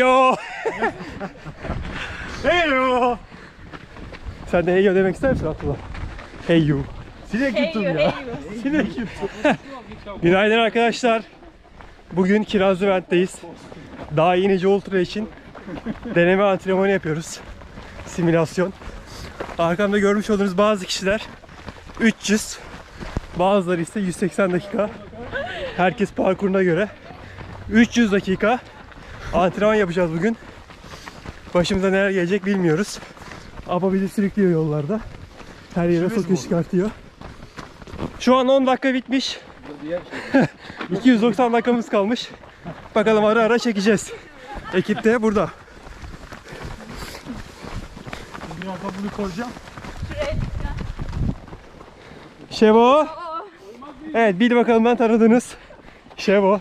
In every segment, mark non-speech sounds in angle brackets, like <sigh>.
Hey yo! hey yo! Sen de hey yo demek ister misin Abdullah? Hey yo. Sinek yuttum ya. <laughs> Sinek yuttum. <laughs> Günaydın arkadaşlar. Bugün Kirazlı Vent'teyiz. Daha yenice ultra için deneme antrenmanı yapıyoruz. Simülasyon. Arkamda görmüş olduğunuz bazı kişiler 300, bazıları ise 180 dakika. Herkes parkuruna göre 300 dakika antrenman yapacağız bugün. Başımıza neler gelecek bilmiyoruz. Ama bizi sürüklüyor yollarda. Her yere sokuyor çıkartıyor. Şu an 10 dakika bitmiş. <laughs> 290 dakikamız kalmış. Bakalım ara ara çekeceğiz. Ekip de burada. Birazdan bunu koyacağım. Şevo. Evet bil bakalım ben tanıdınız. Şevo.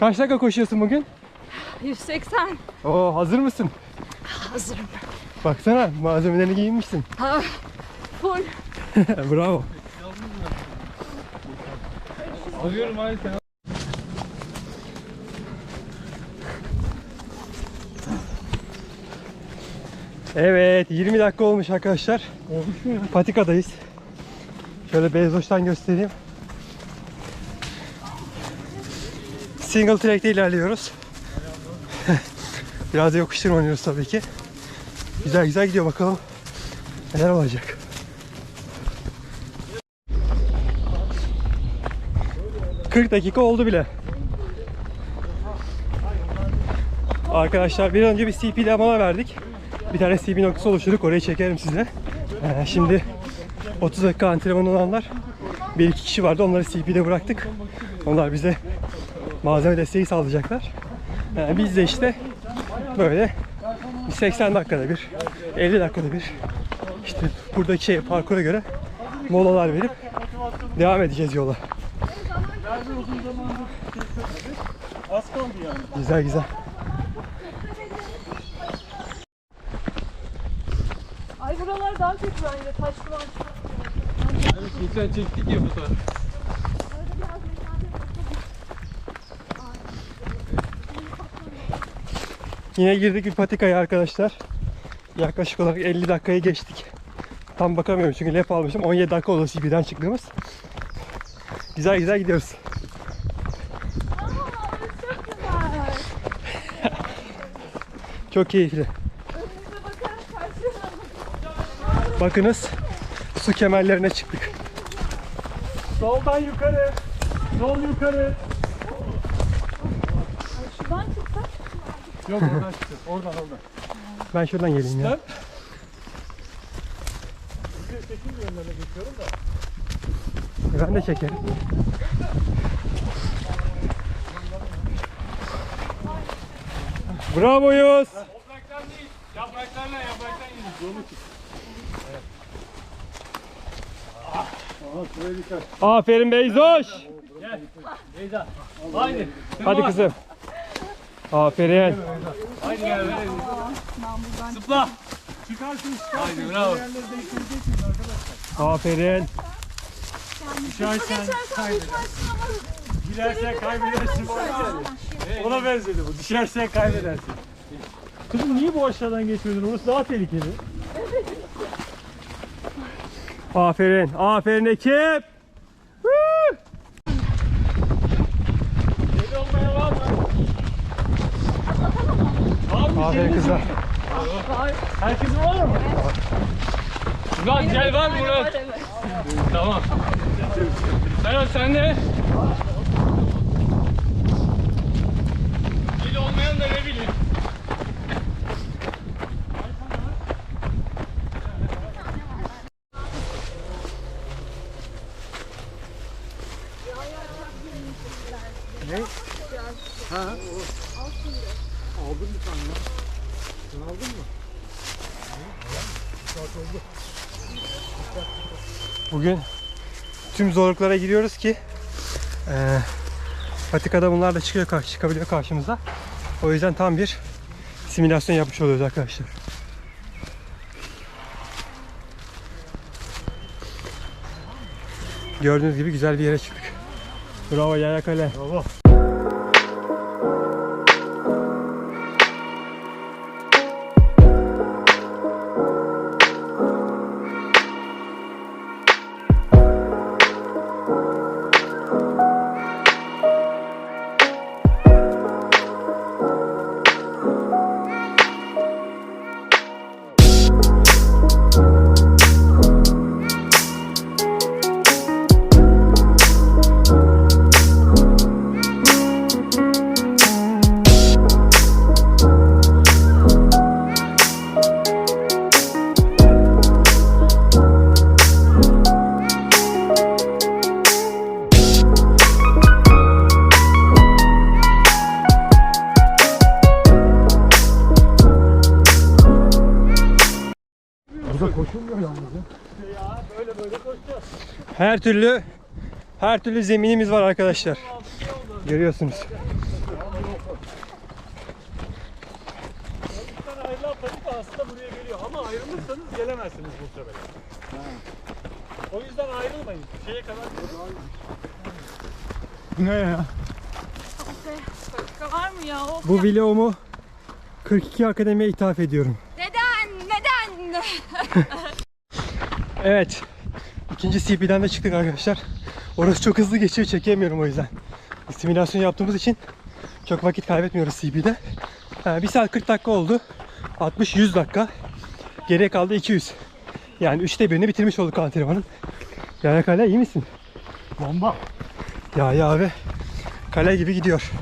Kaç dakika koşuyorsun bugün? 180. Oo hazır mısın? Hazırım. Baksana malzemelerini giyinmişsin. Ha, full. <laughs> Bravo. Alıyorum abi sen. Evet 20 dakika olmuş arkadaşlar. Olmuş mu ya? Patikadayız. Şöyle Bezoş'tan göstereyim. Single track'te ilerliyoruz. Biraz da yokuştur oynuyoruz tabii ki. Güzel güzel gidiyor bakalım. Neler olacak. ...40 dakika oldu bile. Arkadaşlar bir önce bir CP'de mola verdik. Bir tane CP noktası oluşturduk. Orayı çekerim size. Ee, şimdi 30 dakika antrenman olanlar bir iki kişi vardı. Onları CP'de bıraktık. Onlar bize malzeme desteği sağlayacaklar. Ee, biz de işte böyle 80 dakikada bir, 50 dakikada bir işte buradaki şey parkura göre molalar verip devam edeceğiz yola. Az kaldı yani. Güzel güzel. Ay buralar daha kötü bence. Taşlı var. Evet geçen çektik ya bu taraf. Yine girdik bir patikaya arkadaşlar. Yaklaşık olarak 50 dakikayı geçtik. Tam bakamıyorum çünkü lep almışım. 17 dakika oldu CB'den çıktığımız. Güzel güzel gidiyoruz. Çok keyifli. Önümüze bakarak karşıya Bakınız su kemerlerine çıktık. Soldan yukarı. Sol yukarı. Şuradan çıksak. Yok oradan çıkacağız. Oradan oradan. Ben şuradan geleyim ya. Sen? Çekim yönlerine geçiyorum da. Ben de çekerim. Bravoyuz. Topraktan değil. Yapraklarla yapraktan yedik. Yolu çık. Ah, şuraya dikkat. Aferin Beyzoş. Gel. Beyza. Haydi. Hadi kızım. Aferin. Haydi gel. Zıpla. Çıkarsın çıkarsın. Haydi bravo. Aferin. Düşersen kaybedersin. Girersen kaybedersin. Ona benzedi bu. Düşersen kaybedersin. Kızım niye bu aşağıdan geçmiyordun? Orası daha tehlikeli. Aferin. Aferin ekip. Woo! Deli olmaya var mı? Var mı? Aferin kızlar. Herkesin var mı? Murat gel var Murat. Tamam. Serhat sen de. Deli olmayan da ne bileyim. Bugün tüm zorluklara giriyoruz ki eee patikada bunlar da çıkıyor karşı, çıkabiliyor karşımıza. O yüzden tam bir simülasyon yapmış oluyoruz arkadaşlar. Gördüğünüz gibi güzel bir yere çıktık. Bravo Yaya Kale. Bravo. Türlü her türlü zeminimiz var arkadaşlar. Görüyorsunuz. Buradan ayrılan patika aslında buraya geliyor ama ayrılırsanız gelemezsiniz muhtemelen. O yüzden ayrılmayın. Şeye kadar ne ya? Var mı ya? Of Bu vlogumu 42 Akademi'ye ithaf ediyorum. Neden? Neden? <laughs> Evet. İkinci CP'den de çıktık arkadaşlar. Orası çok hızlı geçiyor çekemiyorum o yüzden. Simülasyon yaptığımız için çok vakit kaybetmiyoruz CP'de. Ha, 1 saat 40 dakika oldu. 60-100 dakika. Geriye kaldı 200. Yani üçte birini bitirmiş olduk antrenmanın. Yaya kale iyi misin? bomba. Ya ya abi kale gibi gidiyor.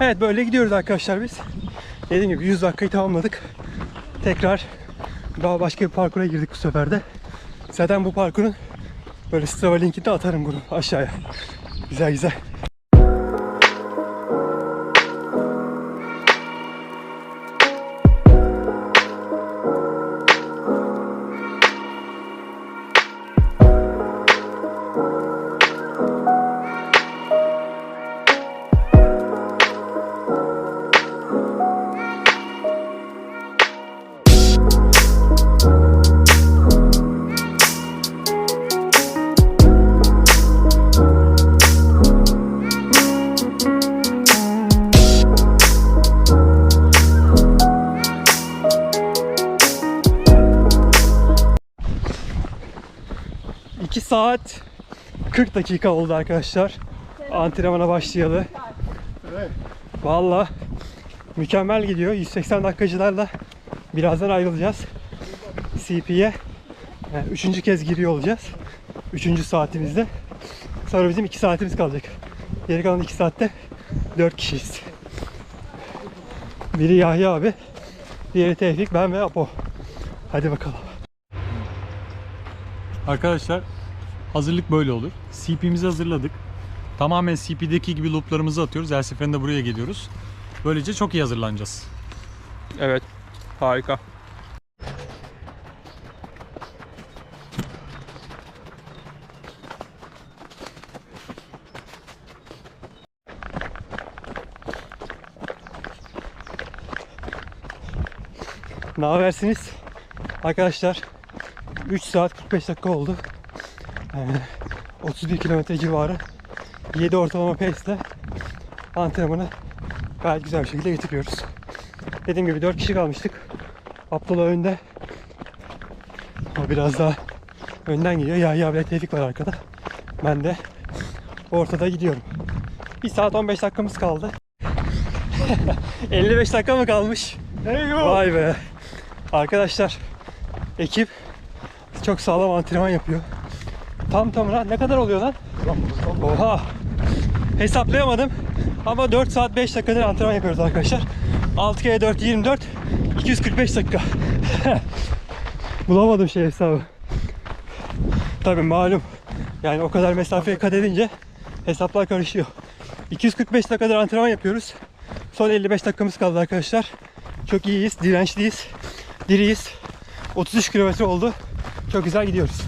Evet böyle gidiyoruz arkadaşlar biz. Dediğim gibi 100 dakikayı tamamladık. Tekrar daha başka bir parkura girdik bu sefer de. Zaten bu parkurun böyle Strava linkini de atarım bunu aşağıya. Güzel güzel. İki saat 40 dakika oldu arkadaşlar. Antrenmana başlayalı. Valla mükemmel gidiyor. 180 dakikacılarla birazdan ayrılacağız. CP'ye. Yani üçüncü kez giriyor olacağız. Üçüncü saatimizde. Sonra bizim iki saatimiz kalacak. Geri kalan iki saatte dört kişiyiz. Biri Yahya abi, diğeri Tevfik, ben ve Apo. Hadi bakalım. Arkadaşlar hazırlık böyle olur. CP'mizi hazırladık. Tamamen CP'deki gibi looplarımızı atıyoruz. Her seferinde buraya geliyoruz. Böylece çok iyi hazırlanacağız. Evet, harika. Ne habersiniz? Arkadaşlar 3 saat 45 dakika oldu. Ee, 31 kilometre civarı 7 ortalama pace ile antrenmanı gayet güzel bir şekilde getiriyoruz. Dediğim gibi 4 kişi kalmıştık. Abdullah önde. O biraz daha önden gidiyor. Yahya ile Tevfik var arkada. Ben de ortada gidiyorum. 1 saat 15 dakikamız kaldı. <laughs> 55 dakika mı kalmış? Vay be. Arkadaşlar ekip çok sağlam antrenman yapıyor. Tam tamına ne kadar oluyor lan? Oha. Hesaplayamadım. Ama 4 saat 5 dakikadır antrenman yapıyoruz arkadaşlar. 6 kere 4 24 245 dakika. <laughs> Bulamadım şey hesabı. Tabii malum. Yani o kadar mesafeyi kat edince hesaplar karışıyor. 245 dakikadır antrenman yapıyoruz. Son 55 dakikamız kaldı arkadaşlar. Çok iyiyiz, dirençliyiz, diriyiz. 33 kilometre oldu. Çok güzel gidiyoruz.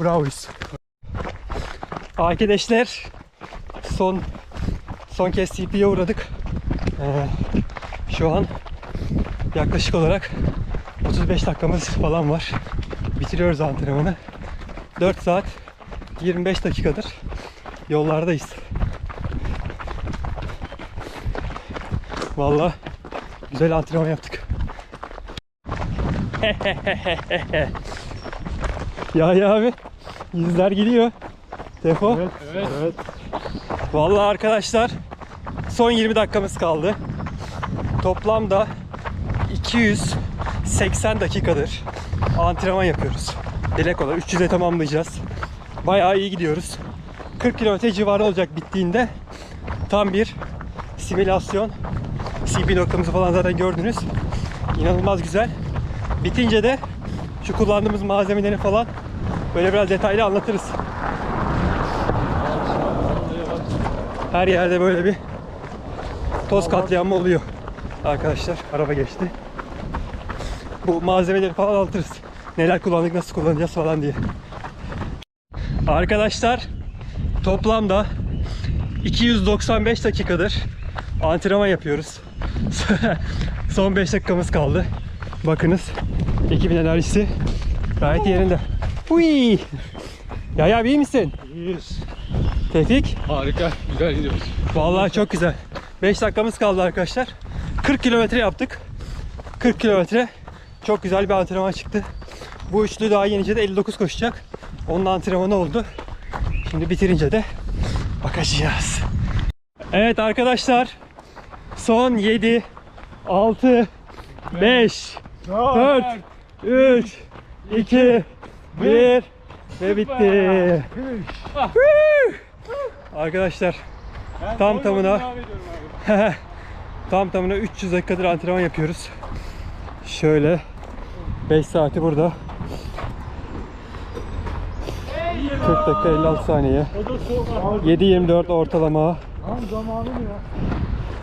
Bravoyuz. Arkadaşlar son son kez CP'ye uğradık. Ee, şu an yaklaşık olarak 35 dakikamız falan var. Bitiriyoruz antrenmanı. 4 saat 25 dakikadır yollardayız. Vallahi güzel antrenman yaptık. <laughs> ya ya abi yüzler gidiyor. Defo. Evet. evet. Vallahi arkadaşlar son 20 dakikamız kaldı. Toplamda 280 dakikadır antrenman yapıyoruz. Dilek olarak 300'e tamamlayacağız. Bayağı iyi gidiyoruz. 40 kilometre civarı olacak bittiğinde tam bir simülasyon. CP noktamızı falan zaten gördünüz. İnanılmaz güzel. Bitince de şu kullandığımız malzemeleri falan böyle biraz detaylı anlatırız. Her yerde böyle bir toz katliamı oluyor. Arkadaşlar araba geçti. Bu malzemeleri falan anlatırız. Neler kullandık, nasıl kullanacağız falan diye. Arkadaşlar toplamda 295 dakikadır antrenman yapıyoruz. <laughs> Son 5 dakikamız kaldı. Bakınız ekibin enerjisi gayet yerinde. Uy! Ya ya iyi misin? İyiyiz. Tevfik? Harika, güzel gidiyoruz. Vallahi çok güzel. 5 dakikamız kaldı arkadaşlar. 40 kilometre yaptık. 40 kilometre. Çok güzel bir antrenman çıktı. Bu üçlü daha yenince de 59 koşacak. Onun antrenmanı oldu. Şimdi bitirince de bakacağız. Evet arkadaşlar. Son 7, 6, 5, 4, 3, 2, 1 ve bitti. Arkadaşlar <laughs> Tam tamına tam tamına 300 dakikadır antrenman yapıyoruz. Şöyle 5 saati burada. 40 dakika 56 saniye. O da soğuk. 7.24 ortalama.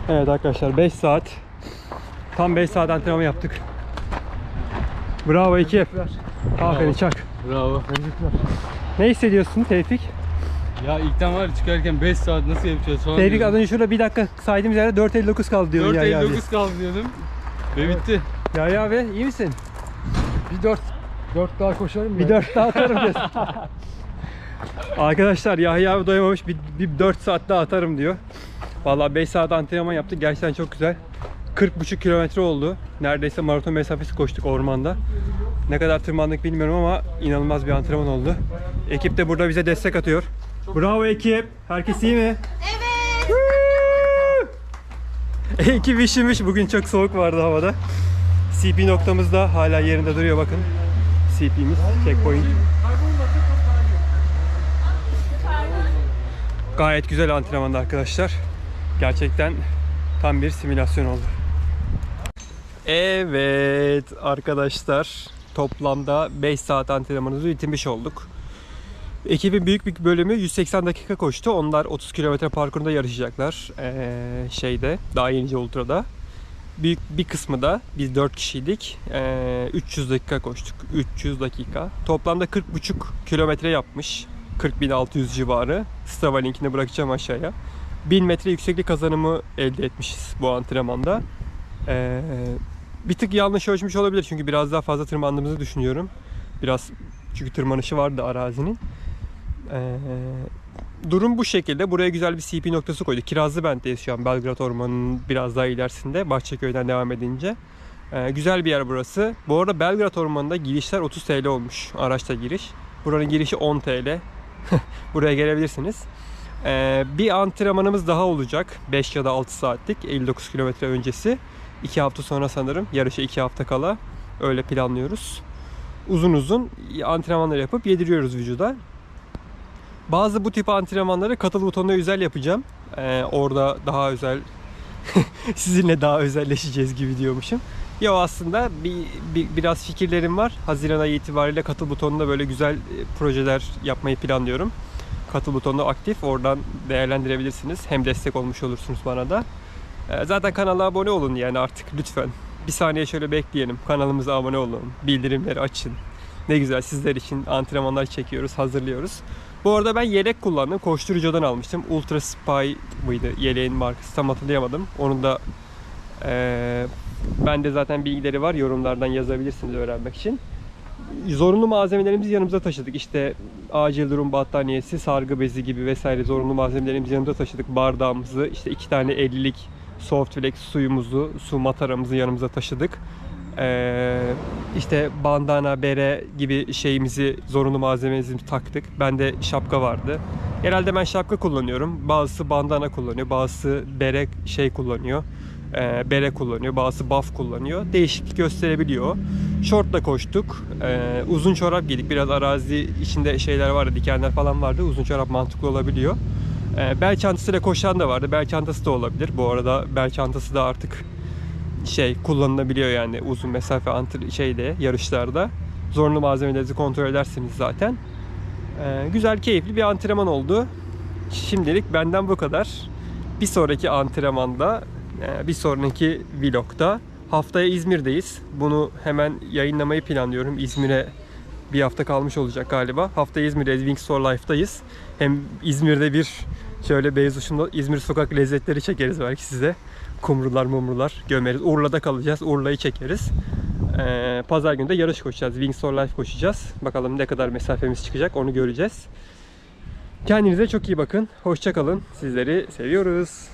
Evet arkadaşlar 5 saat. Tam 5 saat antrenman yaptık. Bravo ekip. Aferin Çak. Bravo. Ne hissediyorsun Tevfik? Ya ilkten var çıkarken 5 saat nasıl yapacağız falan Tevfik az önce şurada bir dakika saydığımız yerde 4.59 kaldı diyor ya abi. 4.59 kaldı diyordum. Ve bitti. Ya ya abi iyi misin? Bir dört. Dört daha koşarım Bir dört daha atarım diyorsun. <laughs> Arkadaşlar Yahya abi doyamamış. Bir, bir 4 saat daha atarım diyor. Vallahi 5 saat antrenman yaptık. Gerçekten çok güzel. 40,5 kilometre oldu. Neredeyse maraton mesafesi koştuk ormanda. Ne kadar tırmandık bilmiyorum ama inanılmaz bir antrenman oldu. Ekip de burada bize destek atıyor. Bravo ekip. Herkes iyi mi? Evet. <laughs> ekip işimiş. Bugün çok soğuk vardı havada. CP noktamız da hala yerinde duruyor bakın. CP'miz, checkpoint. Gayet güzel antrenmanda arkadaşlar. Gerçekten tam bir simülasyon oldu. Evet arkadaşlar toplamda 5 saat antrenmanımızı bitirmiş olduk. Ekibin büyük bir bölümü 180 dakika koştu. Onlar 30 kilometre parkurunda yarışacaklar. Ee, şeyde, daha yenice ultrada. Büyük bir kısmı da biz 4 kişiydik. Ee, 300 dakika koştuk. 300 dakika. Toplamda 40,5 kilometre yapmış. 40.600 civarı. Strava linkini bırakacağım aşağıya. 1000 metre yükseklik kazanımı elde etmişiz bu antrenmanda. Ee, bir tık yanlış ölçmüş olabilir çünkü biraz daha fazla tırmandığımızı düşünüyorum. Biraz çünkü tırmanışı vardı arazinin. Ee, durum bu şekilde. Buraya güzel bir CP noktası koyduk. Kirazlı Bent'teyiz şu an. Belgrad Ormanı'nın biraz daha ilerisinde. Bahçeköy'den devam edince. Ee, güzel bir yer burası. Bu arada Belgrad Ormanı'nda girişler 30 TL olmuş. Araçta giriş. Buranın girişi 10 TL. <laughs> Buraya gelebilirsiniz. Ee, bir antrenmanımız daha olacak. 5 ya da 6 saatlik. 59 kilometre öncesi. 2 hafta sonra sanırım. Yarışa 2 hafta kala. Öyle planlıyoruz. Uzun uzun antrenmanlar yapıp yediriyoruz vücuda. Bazı bu tip antrenmanları katıl butonuna özel yapacağım. Ee, orada daha özel <laughs> sizinle daha özelleşeceğiz gibi diyormuşum. Ya aslında bir, bir biraz fikirlerim var. Haziran ayı itibariyle katıl butonunda böyle güzel e, projeler yapmayı planlıyorum. Katıl butonu aktif. Oradan değerlendirebilirsiniz. Hem destek olmuş olursunuz bana da. Ee, Zaten kanala abone olun yani artık lütfen. Bir saniye şöyle bekleyelim. Kanalımıza abone olun. Bildirimleri açın. Ne güzel sizler için antrenmanlar çekiyoruz, hazırlıyoruz. Bu arada ben yelek kullandım. Koşturucudan almıştım. Ultra Spy mıydı yeleğin markası tam hatırlayamadım. Onun da eee bende zaten bilgileri var. Yorumlardan yazabilirsiniz öğrenmek için. Zorunlu malzemelerimizi yanımıza taşıdık. İşte acil durum battaniyesi, sargı bezi gibi vesaire zorunlu malzemelerimizi yanımıza taşıdık. Bardağımızı, işte iki tane 50'lik Softflex suyumuzu, su mataramızı yanımıza taşıdık. Ee, işte bandana, bere gibi şeyimizi, zorunlu malzememizi taktık. Bende şapka vardı. Genelde ben şapka kullanıyorum. Bazısı bandana kullanıyor, bazısı bere şey kullanıyor. Ee, bere kullanıyor, bazısı buff kullanıyor. Değişiklik gösterebiliyor. Şortla koştuk. Ee, uzun çorap giydik. Biraz arazi içinde şeyler vardı, dikenler falan vardı. Uzun çorap mantıklı olabiliyor. Ee, bel çantasıyla koşan da vardı. Bel çantası da olabilir. Bu arada bel çantası da artık şey kullanılabiliyor yani uzun mesafe antr şeyde yarışlarda. Zorunlu malzemelerinizi kontrol edersiniz zaten. Ee, güzel, keyifli bir antrenman oldu. Şimdilik benden bu kadar. Bir sonraki antrenmanda, e, bir sonraki vlogda haftaya İzmir'deyiz. Bunu hemen yayınlamayı planlıyorum. İzmir'e Bir hafta kalmış olacak galiba. Hafta İzmir'deyiz. Wings for Life'dayız. Hem İzmir'de bir şöyle Beyzuş'un İzmir sokak lezzetleri çekeriz belki size. Kumrular mumrular gömeriz. Urla'da kalacağız. Urla'yı çekeriz. Ee, Pazar günü de yarış koşacağız. Wings for Life koşacağız. Bakalım ne kadar mesafemiz çıkacak onu göreceğiz. Kendinize çok iyi bakın. Hoşça kalın. Sizleri seviyoruz.